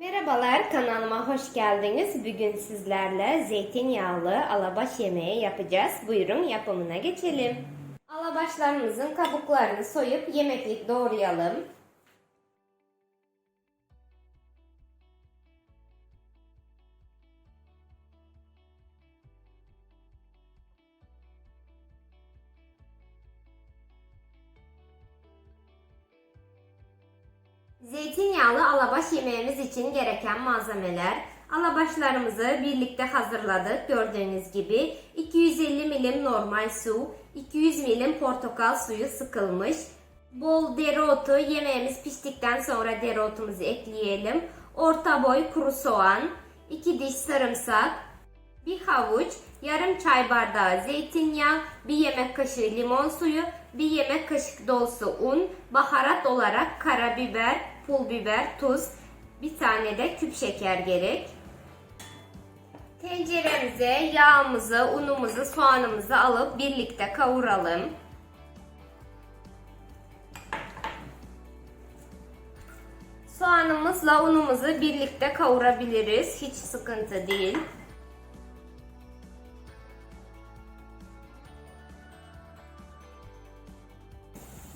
Merhabalar kanalıma hoş geldiniz. Bugün sizlerle zeytinyağlı alabaş yemeği yapacağız. Buyurun yapımına geçelim. Alabaşlarımızın kabuklarını soyup yemeklik doğrayalım. Zeytinyağlı alabaş yemeğimiz için gereken malzemeler. Alabaşlarımızı birlikte hazırladık. Gördüğünüz gibi 250 milim normal su, 200 milim portakal suyu sıkılmış. Bol dereotu yemeğimiz piştikten sonra dereotumuzu ekleyelim. Orta boy kuru soğan, 2 diş sarımsak, bir havuç, yarım çay bardağı zeytinyağı, bir yemek kaşığı limon suyu, bir yemek kaşığı dolusu un, baharat olarak karabiber, pul biber, tuz, bir tane de küp şeker gerek. Tenceremize yağımızı, unumuzu, soğanımızı alıp birlikte kavuralım. Soğanımızla unumuzu birlikte kavurabiliriz. Hiç sıkıntı değil.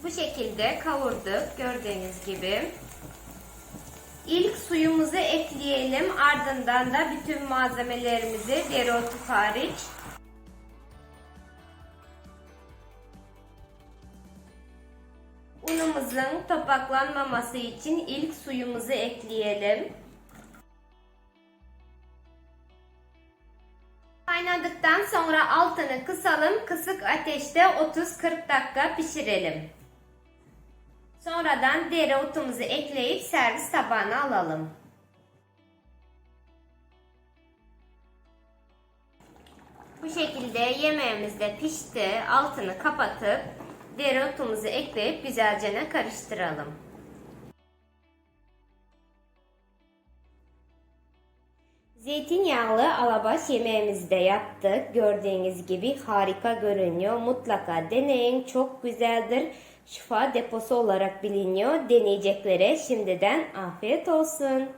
Bu şekilde kavurduk gördüğünüz gibi. İlk suyumuzu ekleyelim. Ardından da bütün malzemelerimizi dereotu hariç Unumuzun topaklanmaması için ilk suyumuzu ekleyelim. Kaynadıktan sonra altını kısalım. Kısık ateşte 30-40 dakika pişirelim. Sonradan dereotumuzu ekleyip servis tabağına alalım. Bu şekilde yemeğimiz de pişti. Altını kapatıp dereotumuzu ekleyip güzelce karıştıralım. Zeytinyağlı alabaş yemeğimizi de yaptık. Gördüğünüz gibi harika görünüyor. Mutlaka deneyin. Çok güzeldir. Şifa deposu olarak biliniyor. Deneyeceklere şimdiden afiyet olsun.